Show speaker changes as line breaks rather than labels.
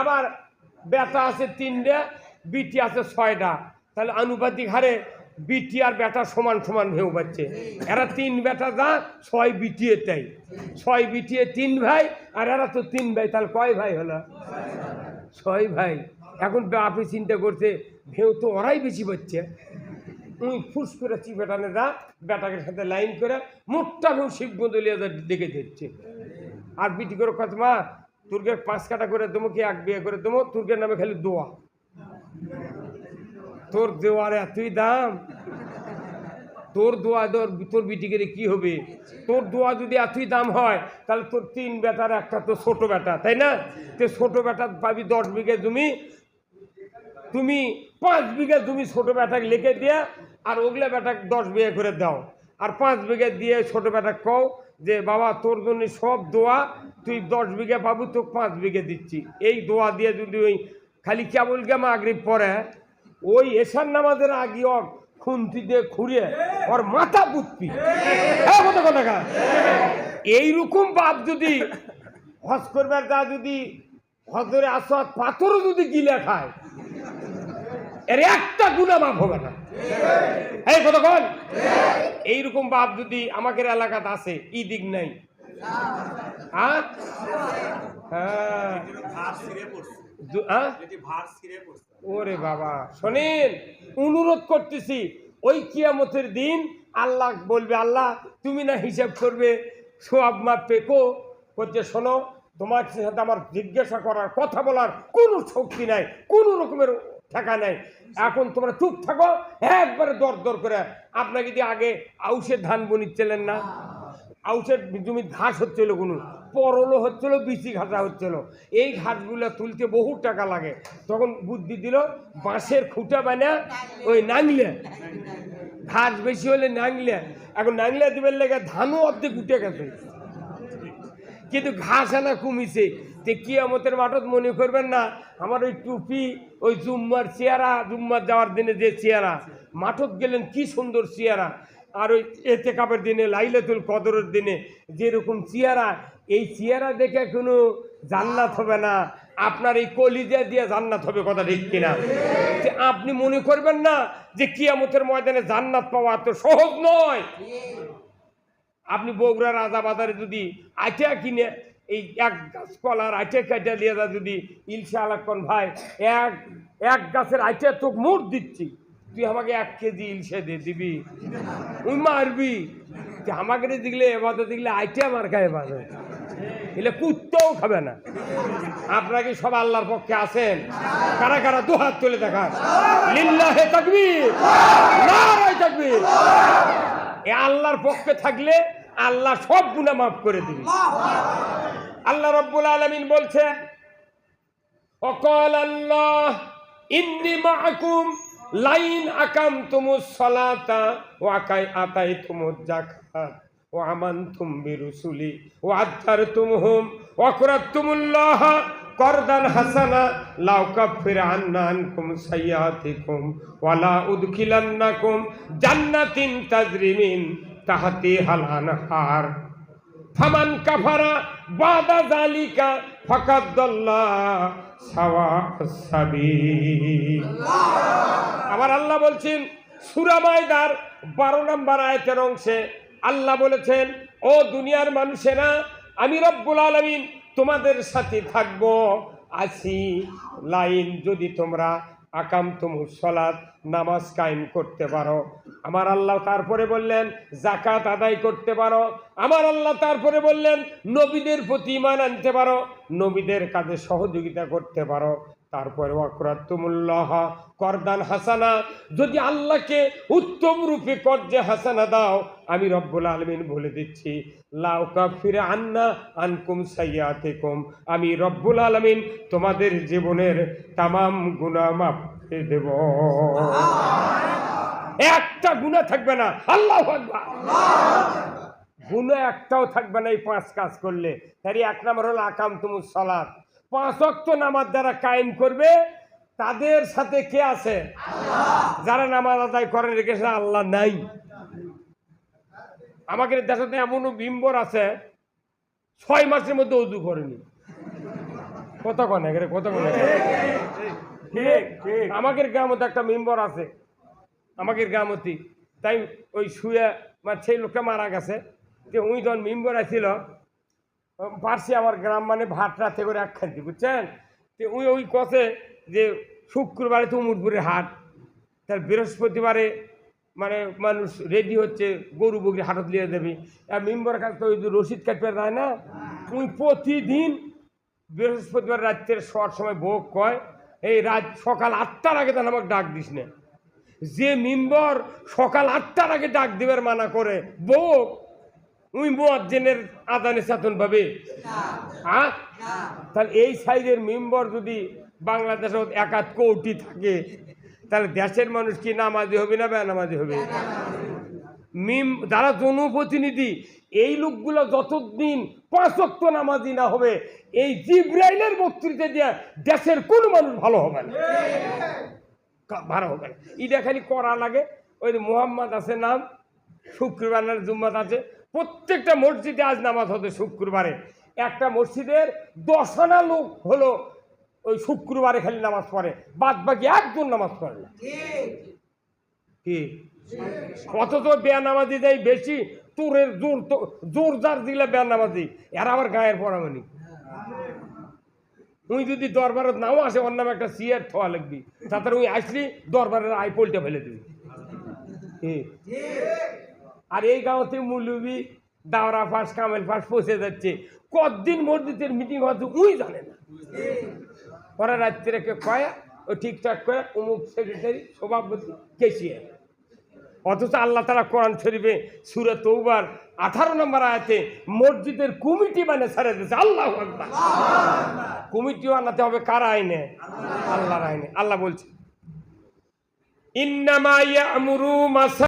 আবার বেটা আছে তিনটা, বিটি আছে ছয়টা। তাহলে আনুপাতিক হারে বিটি আর বেটা সমান সমান ভেউ পাচ্ছে এরা তিন বেটা যা, ছয় বিটিয়ে তাই। ছয় বিটিয়ে তিন ভাই, আর এরা তো তিন ভাই, তাহলে কয় ভাই হলো? ছয় ভাই। এখন আপনি চিন্তা করছে, ভেউ তো ওরাই বেশি পাচ্ছে। উই ফুস করে চিপেটানে দা বেটাকে সাথে লাইন করে, মোটটা ভেউ শিব বদলিয়ে ডেকে দিচ্ছে। আর বিটি করে কত মা তুর্গে পাঁচ কাটা করে দেবো কি, এক বিয়ে করে দেবো? তুর্গের নামে খালি দোয়া। তোর দেওয়ার এতই দাম। তোর দোয়া, তোর তোর বিটিকে কি হবে? তোর দোয়া যদি এতই দাম হয়, তাহলে তোর তিন বেটার, একটা তো ছোট বেটা, তাই না? তো ছোট বেটা পাবি দশ বিঘে জমি। তুমি পাঁচ বিঘা জমি ছোট বেটাকে লিখে দিয়ে, আর ওগুলা বেটাকে দশ বিঘা করে দাও। আর পাঁচ বিঘা দিয়ে ছোট বেটা কও যে বাবা, তোর জন্য সব দোয়া তুই দশ বিঘে পাবো তো পাঁচ বিঘে দিচ্ছি। এই দোয়া দিয়ে যদি ওই খালি কেবল গেমা আগ্রিব পরে ওই এসার নামাজের আগে ওর খুন্তি দিয়ে খুঁড়িয়ে ওর মাথা পুতপি কথা এইরকম বাপ যদি হজ করবার যা যদি হজরে আসাদ পাথরও যদি গিলে খায় এর একটা গুণা মাফ হবে না। এই কতক্ষণ এইরকম বাপ যদি আমাদের এলাকাতে আছে, ই দিক নাই। হ্যাঁ? হ্যাঁ। হ্যাঁ? ওরে বাবা, শোনেন, অনুরোধ করতেছি, ওই কিয়ামতের দিন আল্লাহ বলবে, আল্লাহ, তুমি না হিসাব করবে সোয়াব মাপ পেকো। বলছে, শোনো, তোমার সাথে আমার জিজ্ঞাসা করার, কথা বলার কোনো শক্তি নাই, কোনো রকমের ঠেকা নাই। এখন তোমরা চুপ থাকো, একবারে দর দর করে। আপনাকে যদি আগে আউশের ধান বনিচ্ছিলেন না আউসের জমি ঘাস হচ্ছিল কোনো, পরলো হচ্ছিল, বিচি ঘাসা হচ্ছিল। এই ঘাসগুলো তুলতে বহু টাকা লাগে। তখন বুদ্ধি দিল, বাঁশের খুঁটা বানা ওই নাংলে ঘাস বেশি হলে নাংলে এখন নাংলে দিবেন লেগে ধানও অর্ধেক উঠে গেছে। কিন্তু ঘাস আনা কমিছে। তে কিয়ামতের মাঠত মনে করবেন না, আমার ওই টুপি, ওই জুম্মার চেয়ারা জুম্মার যাওয়ার দিনে যে চেয়ারা মাঠত গেলেন কি সুন্দর চেয়ারা আর ওই এতে কাপের দিনে, লাইলাতুল কদরের দিনে যেরকম চেয়ারা এই চেয়ারা দেখে কোনো জান্নাত হবে না। আপনার এই কলিজা দিয়ে জান্নাত হবে কথা ঠিক কিনা? যে আপনি মনে করবেন না যে কিয়ামতের ময়দানে জান্নাত পাওয়া তো সহজ নয়। আপনি বগুড়া রাজা বাজারে যদি আইটা কিনে এই এক গাছ কলার আইটা কাইটা দিয়ে দা যদি ইলশা আলাক্ষণ ভাই, এক এক গাছের আইটে তোক মোট দিচ্ছি। তুই আমাকে এক কেজি ইলশা দিয়ে দিবি তুই মারবি। আমাকে দেখলে এবারে দেখলে আইটে মার খায় এবারে এলে কুত্তাও খাবে না। আপনারা কি সব আল্লাহর পক্ষে আছেন? কারা কারা দু হাত তুলে দেখান। লিল্লাহে তাকবীর, নারায় তাকবীর। এ আল্লাহর পক্ষে থাকলে আল্লাহ সব গুণা মাফ করে দিবে। আল্লাহ রব্বুল আলমিন বলছেন, অকল আল্লাহ, ইন্নি মাকুম লাইন আকাম তুমু সলাতা ও আকাই আতাই জাকাত ও আমান তুম বিরুসুলি ও আধার তুম হুম অকরাতুমুল্লাহ করদান হাসানা, লাউ কাফির আন্না আনকুম সাইয়াতিকুম ওয়ালা উদখিলান্নাকুম জান্নাতিন তাজরিমিন তাহাতি হাল আনহার ফামান কাফারা বাদা জালিকা ফাকাদ্দাল্লাহ সাওয়া আবার আল্লাহ বলছেন, সূরা মায়দার 12 নম্বর আয়াতের অংশে আল্লাহ বলেছেন, ও দুনিয়ার মানুষেরা, আমি রব্বুল আলামিন তোমাদের সাথে থাকব। আছি লাইন যদি তোমরা আকাম তুমুর সলাদ নামাজ কায়েম করতে পারো। আমার আল্লাহ তারপরে বললেন জাকাত আদায় করতে পারো। আমার আল্লাহ তারপরে বললেন, নবীদের প্রতি ইমান আনতে পারো। নবীদের কাজে সহযোগিতা করতে পারো। তারপরে অকরাত্তমুল্লাহ করদান হাসানা। যদি আল্লাহকে উত্তম রূপে কর্জে হাসানা দাও, আমি রব্বুল আলমিন বলে দিচ্ছি, লাউ কাফিরে আন্না আনকুম সাইয়াতেকুম। আমি রব্বুল আলমিন তোমাদের জীবনের তামাম গুণা মাফ দেব। একটা গুণা থাকবে না। আল্লাহ গুণা একটাও থাকবে না এই পাঁচ কাজ করলে। তারই এক নম্বর হলো আকাম তুমুর সলাদ পাঁচ অক্ত নামাজ যারা কায়েম করবে, তাদের সাথে কে আছে? যারা নামাজ আদায় করেন রেখেছে আল্লাহ নাই। আমাদের দেশে এমনও বিম্বর আছে, ছয় মাসের মধ্যে উজু করেনি। কত কনে? কত কনে?
ঠিক
আমাদের গ্রামতে একটা মেম্বার আছে। আমাদের গ্রামতি। তাই ওই শুয়ে মানে সেই লোকটা মারা গেছে। যে উই যখন মেম্বার আছিল পারছি আমার গ্রাম মানে ভাত রাতে করে এক খান্তি বুঝছেন? তো উই ওই কথে যে শুক্রবারে তো উমরপুরের হাট। তার বৃহস্পতিবারে মানে মানুষ রেডি হচ্ছে গরু বগরি হাটত লিয়ে দেবে। আর মেম্বার কাছে তো ওই যে রসিদ কাটতে দেয় না? উই প্রতিদিন বৃহস্পতিবার রাত্রের শোয়ার সময় বউ কয়। এই রাত সকাল আটটার আগে তাহলে আমাকে ডাক দিস না। যে মেম্বার সকাল আটটার আগে ডাক দিবার মানা করে, বউ, উই মোয়াজ্জেনের আদানে চেতন পাবে হ্যাঁ তাহলে এই সাইজের মেম্বার যদি বাংলাদেশে একাত কোটি থাকে, তাহলে দেশের মানুষ কি নামাজি হবে না বেনামাজি হবে? মিম যারা জনপ্রতিনিধি এই লোকগুলো যতদিন পাঁচক্ত নামাজি না হবে এই জিব্রাইলের বক্তৃতা দিয়ে দেশের কোনো মানুষ ভালো হবে না। ভালো হবে না। এটা খালি করা লাগে। ওই যে মোহাম্মদ আছে নাম শুক্রবার না জুম্মাত আছে। প্রত্যেকটা মসজিদে আজ নামাজ হতো শুক্রবারে। একটা মসজিদের দশানা লোক হলো ওই শুক্রবারে খালি নামাজ পড়ে। বাদ বাকি একজন নামাজ পড়ে না। কি? অথচ বেয়া নামাজি দেয় বেশি তোরের জোর জোর জার দিলে বেয়া নামাজি এরা আবার গায়ের পড়ামানি তুই যদি দরবারত নাও আসে নামে একটা সিয়ার থোয়া লাগবি তাতে ওই আসলি, দরবারের আই পোলটা ফেলে দিবি? আর এই গাঁওতে মুলুবি, দাওরা ফাঁস, কামেল ফাঁস পৌঁছে যাচ্ছে। কতদিন মসজিদের মিটিং হচ্ছে উই জানে না। পরে রাত্রে কে কয়া, ও ঠিকঠাক করে অমুক সেক্রেটারি সভাপতি কেসিয়ার অথচ আল্লাহ তারা কোরআন শরীফে সুরে তৌবার আঠারো নম্বর আয়াতে মসজিদের কমিটি মানে সারে দিয়েছে। আল্লাহ কমিটিও আনাতে হবে কার আইনে? আল্লাহর আইনে। আল্লাহ বলছে ইন্নামাইয়া মাসা